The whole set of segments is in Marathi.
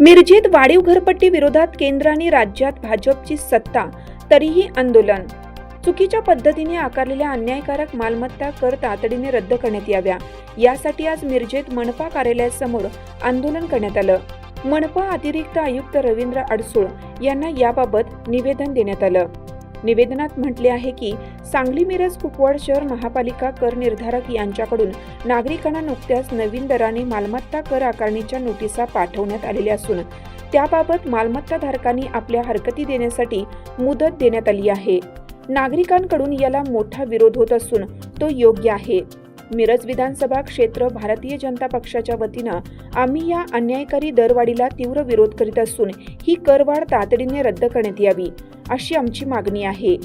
मिरजेत वाढीव घरपट्टी विरोधात केंद्र आणि राज्यात भाजपची सत्ता तरीही आंदोलन. चुकीच्या पद्धतीने आकारलेल्या अन्यायकारक मालमत्ता कर तातडीने रद्द करण्यात याव्या. यासाठी आज मिरजेत मनपा कार्यालयासमोर आंदोलन करण्यात आलं. मनपा अतिरिक्त आयुक्त रवींद्र अडसूळ यांना याबाबत निवेदन देण्यात आलं. निवेदनात म्हटले आहे की सांगली मिरज कुपवाड शहर महापालिका कर निर्धारक यांच्याकडून नागरिकांना नुकत्याच नवीन दराने मालमत्ता कर आकारणीच्या नोटिसा पाठवण्यात आलेल्या असून त्याबाबत मालमत्ता धारकांनी आपल्या हरकती देण्यासाठी मुदत देण्यात आली आहे. नागरिकांकडून याला मोठा विरोध होत असून तो योग्य आहे. मिरज विधानसभा क्षेत्र भारतीय जनता पक्षाच्या वतीनं आम्ही या अन्यायकारी दरवाढीला तीव्र विरोध करीत असून ही करवाढ तातडीने रद्द करण्यात यावी अशी आमची मागणी आहे.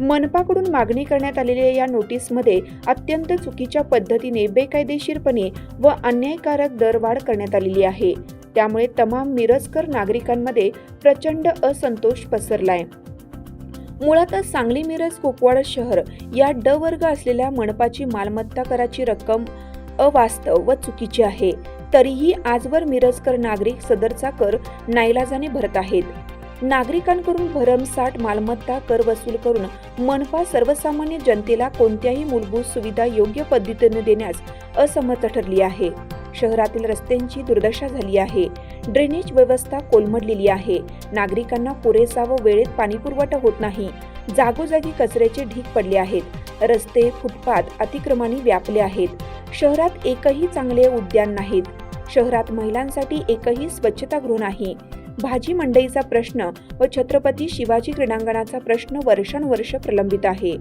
मनपाकडून मागणी करण्यात आलेल्या या नोटीसमध्ये अत्यंत चुकीच्या पद्धतीने बेकायदेशीरपणे व अन्यायकारक दरवाढ करण्यात आलेली आहे. त्यामुळे तमाम मिरजकर नागरिकांमध्ये प्रचंड असंतोष पसरलाय. मुळातच सांगली मिरज कुपवाड शहर या ड वर्ग असलेल्या मनपाची मालमत्ता कराची रक्कम अवास्तव व चुकीची आहे. तरीही आजवर मिरजकर नागरिक सदरचा कर नाईलाजाने भरत आहेत. नागरिकांकडून भरमसाठ मालमत्ता कर वसूल करून मनपा सर्वसामान्य जनतेला कोणत्याही मूलभूत सुविधा योग्य पद्धतीने देण्यास असमर्थ ठरली आहे. शहरातील रस्त्यांची दुर्दशा झाली आहे. ड्रेनेज व्यवस्था कोलमडलेली आहे. नागरिकांना पुरेसा व वेळेत पाणीपुरवठा होत नाही. जागोजागी कचऱ्याचे ढीक पडले आहेत. रस्ते फुटपाथ अतिक्रमाने व्यापले आहेत. शहरात एकही चांगले उद्यान नाहीत. शहरात महिलांसाठी एकही स्वच्छतागृह नाही. भाजी मंडईचा प्रश्न व छत्रपती शिवाजी क्रीडांगणाचा प्रश्न वर्षानुवर्ष प्रलंबित आहे.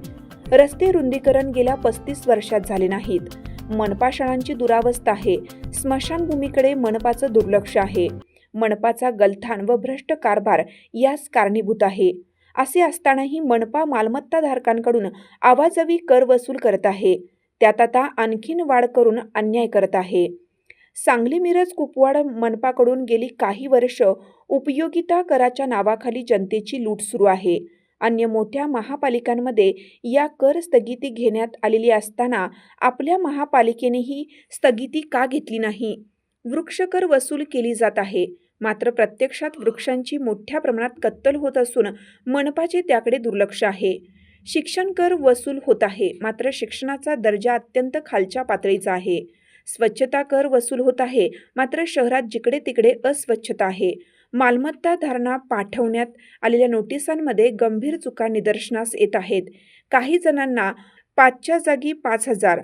रस्ते रुंदीकरण गेल्या पस्तीस वर्षात झाले नाहीत. मनपा शाळांची दुरावस्था आहे. स्मशानभूमीकडे मनपाचं दुर्लक्ष आहे. मनपाचा गलथान व भ्रष्ट कारभार यास कारणीभूत आहे. असे असतानाही मनपा मालमत्ताधारकांकडून आवाजवी कर वसूल करत आहे. त्यात आता आणखीन वाढ करून अन्याय करत आहे. सांगली मिरज कुपवाड मनपाकडून गेली काही वर्ष उपयोगिता कराच्या नावाखाली जनतेची लूट सुरू आहे. अन्य मोठ्या महापालिकांमध्ये या कर स्थगिती घेण्यात आलेली असताना आपल्या महापालिकेनेही स्थगिती का घेतली नाही? वृक्षकर वसूल केली जात आहे. मात्र प्रत्यक्षात वृक्षांची मोठ्या प्रमाणात कत्तल होत असून मनपाचे त्याकडे दुर्लक्ष आहे. शिक्षण कर वसूल होत आहे. मात्र शिक्षणाचा दर्जा अत्यंत खालच्या पातळीचा आहे. स्वच्छता कर वसूल होत आहे. मात्र शहरात जिकडे तिकडे अस्वच्छता आहे. मालमत्ता धारणा पाठवण्यात आलेल्या नोटिसांमध्ये गंभीर चुका निदर्शनास येत आहेत. काही जणांना पाचच्या जागी पाच हजार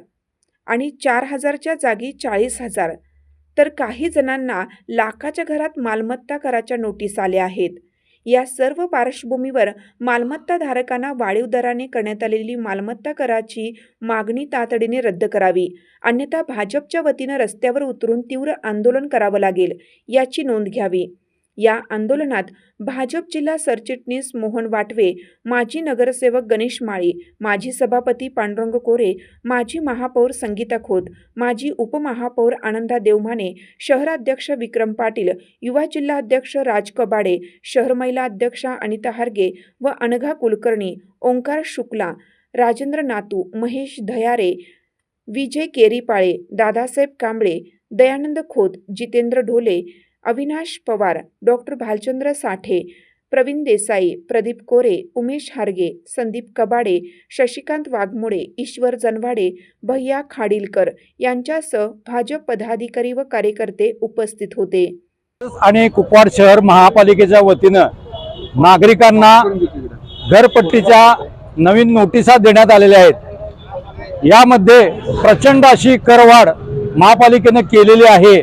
आणि चार हजारच्या जागी चाळीस हजार. तर काही जणांना लाखाच्या घरात मालमत्ता कराच्या नोटीस आल्या आहेत. या सर्व पार्श्वभूमीवर मालमत्ता धारकांना वाढीव दराने करण्यात आलेली मालमत्ता कराची मागणी तातडीने रद्द करावी. अन्यथा भाजपच्या वतीनं रस्त्यावर उतरून तीव्र आंदोलन करावं लागेल याची नोंद घ्यावी. या आंदोलनात भाजप जिल्हा सरचिटणीस मोहन वाटवे माजी नगरसेवक गणेश माळी माजी सभापती पांडुरंग कोरे माजी महापौर संगीता खोत माजी उपमहापौर आनंदा देवमाने शहराध्यक्ष विक्रम पाटील युवा जिल्हाध्यक्ष राज कबाडे शहर महिला अध्यक्षा अनिता हार्गे व अनघा कुलकर्णी ओंकार शुक्ला राजेंद्र नातू महेश धयारे विजय केरीपाळे दादासाहेब कांबळे दयानंद खोत जितेंद्र ढोले अविनाश पवार डॉक्टर भालचंद्र साठे प्रवीण देसाई प्रदीप कोरे उमेश हार्गे संदीप कबाडे शशिकांत वाघमोडे ईश्वर जनवाडे भैया खाडीलकर यांच्यासह भाजप पदाधिकारी व कार्यकर्ते उपस्थित होते. आणि कुपवाड शहर महापालिकेच्या वतीनं नागरिकांना घरपट्टीच्या नवीन नोटिसा देण्यात आलेल्या आहेत. यामध्ये प्रचंड अशी करवाढ महापालिकेनं केलेली आहे.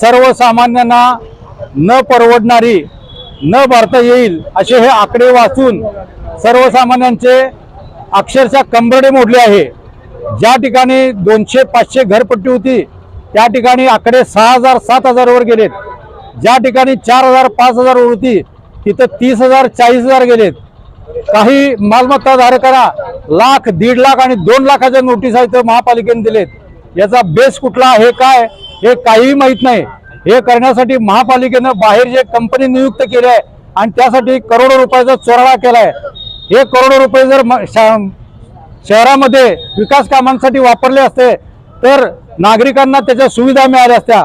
सर्वसामान्यांना न परवडणारी न भरता येईल असे हे आकडे वाचून सर्वसामान्यांचे अक्षरशः कंबरडे मोडले आहे. ज्या ठिकाणी दोनशे पाचशे घरपट्टी होती त्या ठिकाणी आकडे सहा हजार सात हजारवर गेलेत. ज्या ठिकाणी चार हजार पाच हजार होती तिथं तीस हजार चाळीस हजार गेलेत. काही मालमत्ता धारकांना लाख दीड लाख आणि दोन लाखाच्या नोटीस आहेत महापालिकेने दिलेत. याचा बेस कुठला आहे काय? हे काहीही माहीत नाही. हे करण्यासाठी महापालिकेनं बाहेर जे कंपनी नियुक्त केली आहे आणि त्यासाठी करोडो रुपयाचा चोराळा केलाय. हे करोडो रुपये जर म- शहरामध्ये विकास कामांसाठी वापरले असते तर नागरिकांना त्याच्या सुविधा मिळाल्या असत्या.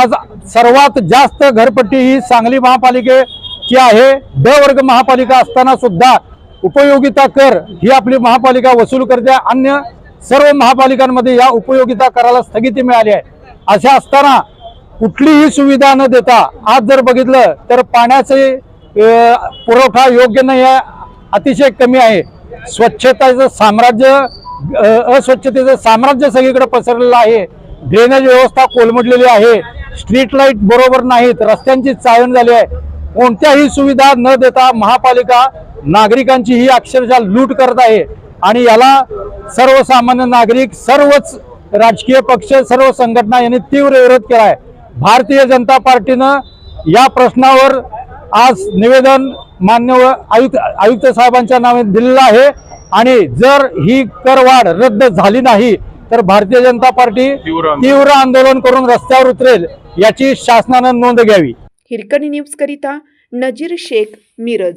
आज सर्वात जास्त घरपट्टी ही सांगली महापालिकेची आहे. ड वर्ग महापालिका असताना सुद्धा उपयोगिता कर ही आपली महापालिका वसूल करते. अन्य सर्व महापालिकांमध्ये या उपयोगिता कराला स्थगिती मिळाली आहे. अशा असताना कुठलीही सुविधा न देता आज जर बघितलं तर पाण्याचे पुरवठा योग्य नाही आहे अतिशय कमी आहे. स्वच्छतेचं साम्राज्य अस्वच्छतेचं साम्राज्य सगळीकडे पसरलेलं आहे. ड्रेनेज व्यवस्था कोलमडलेली आहे. स्ट्रीट लाइट बरोबर नाहीत. रस्त्यांची चाळण झाली आहे. कोणत्याही सुविधा न देता महापालिका नागरिकांची ही अक्षरशः लूट करत आहे. आणि याला सर्वसामान्य नागरिक सर्वच राजकीय पक्ष सर्व संघटना यांनी तीव्र विरोध केला आहे भारतीय जनता पार्टीनं या प्रश्नावर आज निवेदन मान्य आयुक्त आयुक्त साहेबांच्या नावे दिलेलं आहे. आणि जर ही करवाढ रद्द झाली नाही तर भारतीय जनता पार्टी तीव्र आंदोलन करून रस्त्यावर उतरेल याची शासनानं नोंद घ्यावी. हिरकणी न्यूज करिता नजीर शेख मिरज.